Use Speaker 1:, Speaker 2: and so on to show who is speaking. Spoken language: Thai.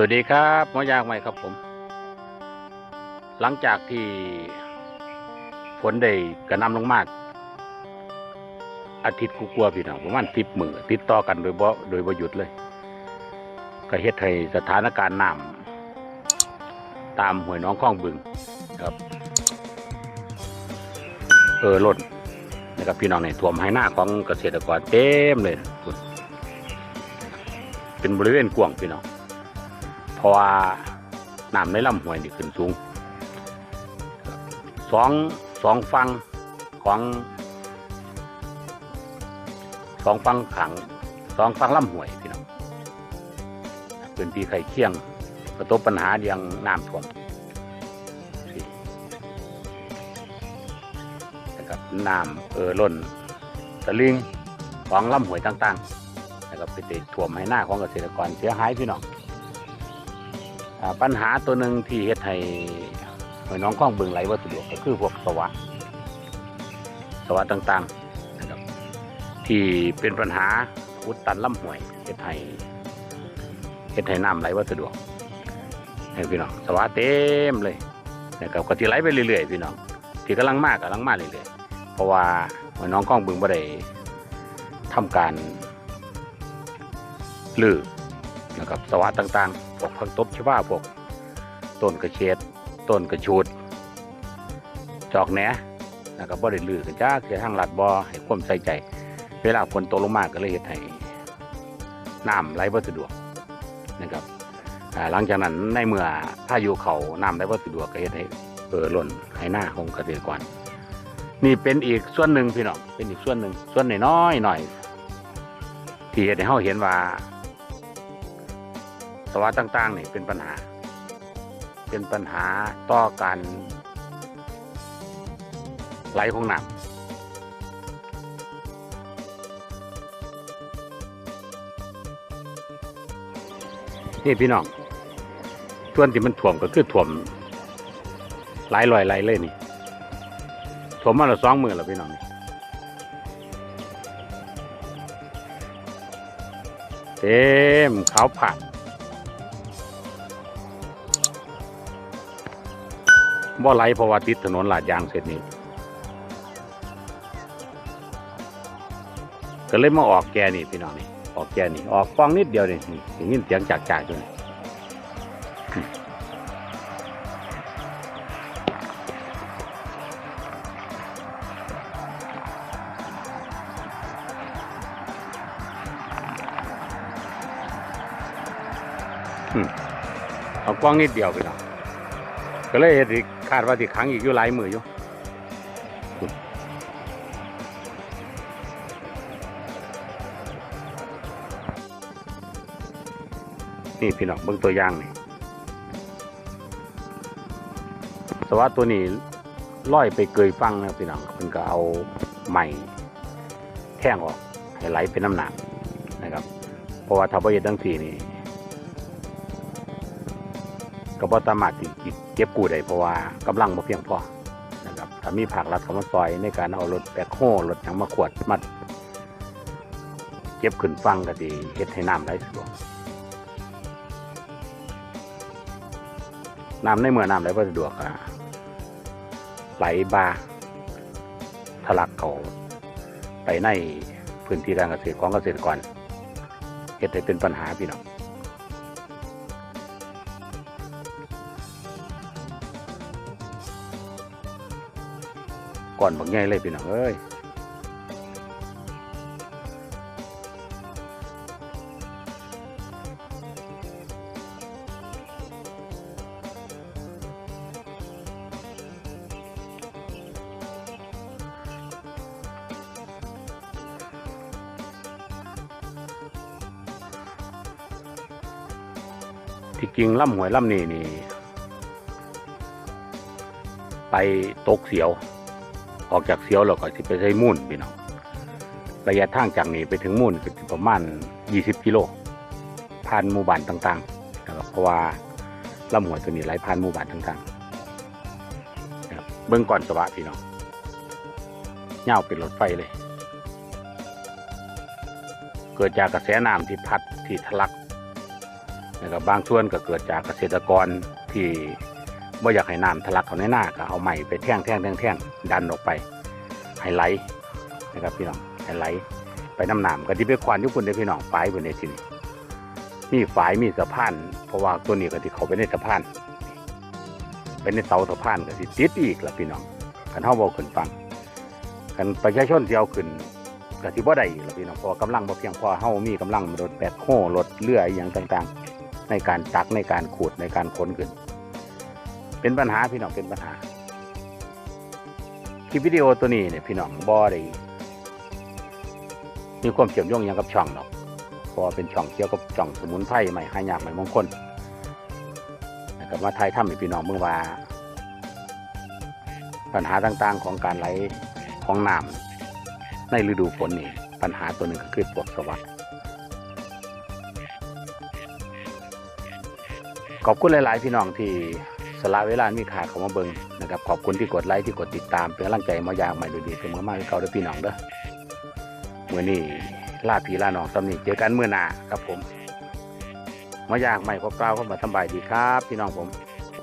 Speaker 1: สวัสดีครับหมอยางใหม่ครับผม หลังจากที่ฝนได้กระนำลงมาก อาทิตย์กูกลัวพี่น้องประมาณสิบมือติดต่อกันโดยบ่โดยบ่หยุดเลย ก็เฮ็ดให้สถานการณ์น้ำตามห้วยน้องคลองบึงครับ เออล้นนะครับพี่น้องเนี่ยท่วมให้หน้าของเกษตรกรเต็มเลย เป็นบริเวณกว้างพี่น้อง เพราะว่าน้ำในลำห้วยนี่ขึ้นสูงสองสองฟังของสองฟังขังสองฟังลำห้วยพี่น้องพื้นที่ไข่เคียงประสบปัญหาเรื่องน้ำท่วมนะครับน้ำเออล้นตะลิงของลำห้วยต่างๆนะครับไปติดท่วมให้หน้าของเกษตรกรเสียหายพี่น้อง ปัญหาตัวหนึ่งที่เฮ็ดให้หอยน้องคล้องบึงไหลว่าสะดวกก็คือพวกสวะ สวะต่างๆนะครับที่เป็นปัญหาอุดตันลำห้วยเฮ็ดให้เฮ็ดให้น้ำไหลว่าสะดวกให้พี่น้องสวะเต็มเลยนะครับก็ที่ไหลไปเรื่อยๆพี่น้องที่กำลังมากกำลังมากเรื่อยๆเพราะว่าหอยน้องคล้องบึงบ่ได้ทำการลือ นะครับสวัสดต่างๆพวกผักตบชวาพวกต้นกระเฉดต้นกระชูดจอกแหนนะครับบ่ได้ลือกันจ้าเสียทางลัดบ่ให้ความใส่ใจ เวลาฝนตกลงมาก็เลยเฮ็ดให้น้ำไหลบ่สะดวกนะครับหลังจากนั้นในเมื่อพายุเขาน้ำไหลบ่สะดวกก็เฮ็ดให้เออหล่นให้หน้าของเกษตรกรนี่เป็นอีกส่วนหนึ่งพี่น้องเป็นอีกส่วนหนึ่งส่วนน้อยๆหน่อยที่เฮ็ดให้เฮาเห็นว่า สวะต่างๆนี่เป็นปัญหา เป็นปัญหาต่อการไหลของน้ำนี่พี่น้องส่วนที่มันถ่วมก็คือถ่วมหลายลอยไหลเลยนี่ถ่วมมาละสองมือแล้วพี่น้องนี่เต็มขาวผัด บ่ไหลเพราะว่าติดถนนลาดยางเสร็จนี้ก็เลยมาออกแกนี่พี่น้องนี่ออกแกนี่ออกฟองนิดเดียวนี่นี่อย่างนี้เสียงจากจากอยู่นี่อืมเอากว้างนิดเดียวพี่น้องก็เลยเฮ็ดให้ คาดว่าสิขังอีกอยู่หลายมืออยู่นี่พี่น้องเบิ่งตัวอย่างนี่สวัสดตัวนี้ล่อยไปเกยฟังนะพี่น้องเพิ่นก็เอาไม้แท่งออกให้ไหลเป็นน้ำหนักนะครับ เพราะว่าถ้าบ่เฮ็ดจังซี่นี่ ก็บ่สามารถที่เก็บกู้ได้เพราะว่ากำลังบ่เพียงพอนะครับถ้ามีภาครัฐเข้ามาซอยในการเอารถแบคโฮรถหยังมาขวดมัดเก็บขึ้นฟังก็ดีเฮ็ดให้น้ำไหลสะดวกน้ำในเมื่อน้ำไหลสะดวกอะไหลบาทะลักเขาไปในพื้นที่การเกษตรของเกษตรกรเฮ็ดให้เป็นปัญหาพี่น้อง ก่อนบักใหญ่เลยพี่น้องเอ้ยที่จริงล่ำหวยล่ำนี่นี่ ไปตกเสียว ออกจากเสียวเราก็สิไปใช้มุ่นพี่น้องระยะทางจากนี้ไปถึงมุ่นก็ประมาณ 20 กิโลผ่านหมู่บ้านต่างๆนะครับเพราะว่าลำหัวตัวนี้ไหลผ่านหมู่บ้านต่างๆนะครับเบื้องก่อนสวะพี่น้องเงาเป็นรถไฟเลย เกิดจากกระแสน้ำที่พัดที่ทะลักนะครับบางส่วนก็เกิดจากเกษตรกรที่ ว่าอยากให้น้ำทะลักเข้าในหน้าก็เอาไม้ไปแท่งแท่งแท่งแท่งดันออกไปให้ไหลนะครับพี่น้องให้ไหลไปน้ำหน้ำก็ที่ไปควานยุคุณได้พี่น้องฝายบนในที่นี่มีฝายมีสะพาน เพราะว่าตัวนี้ก็ที่เขาไปในสะพานเป็นในเสาสะพานก็สิติดอีกละพี่น้องกันเฮาบอกขึ้นฟังกันประชาชนที่เอาขึ้นก็สิบ่ได้ละพี่น้องพราะว่ากำลังบ่เพียงพอเฮามีกำลังรถแบกโห่รถเรืออย่างต่างๆ ในการตักในการขูดในการขนขึ้น เป็นปัญหาพี่น้องเป็นปัญหา คลิปวิดีโอตัวนี้เนี่ยพี่น้องบ่ได้มีความเชื่อมโยงหยังกับช่องหรอกเพราะเป็นช่องเกี่ยวกับช่องสมุนไพรใหม่หายากใหม่มงคลนะครับมาไทยทำพี่น้องเมื่อว่า ปัญหาต่างๆของการไหลของน้ำในฤดูฝนนี่ปัญหาตัวหนึ่งก็คือปวกสวัสดขอบคุณหลาย ๆ พี่น้องที่ สละเวลามีค่าเขามาเบิงนะครับขอบคุณที่กดไลค์ที่กดติดตามเป็นกำลังใจมาอย่างใหม่ดูดีเสมอมากเขาเด้อพี่น้องเด้อเมื่อนี้ลาผีลาหนองสำนีเจอกันเมื่อหน้าครับผมมาอย่างใหม่พบเราเข้ามาสบายดีครับ พี่น้องผม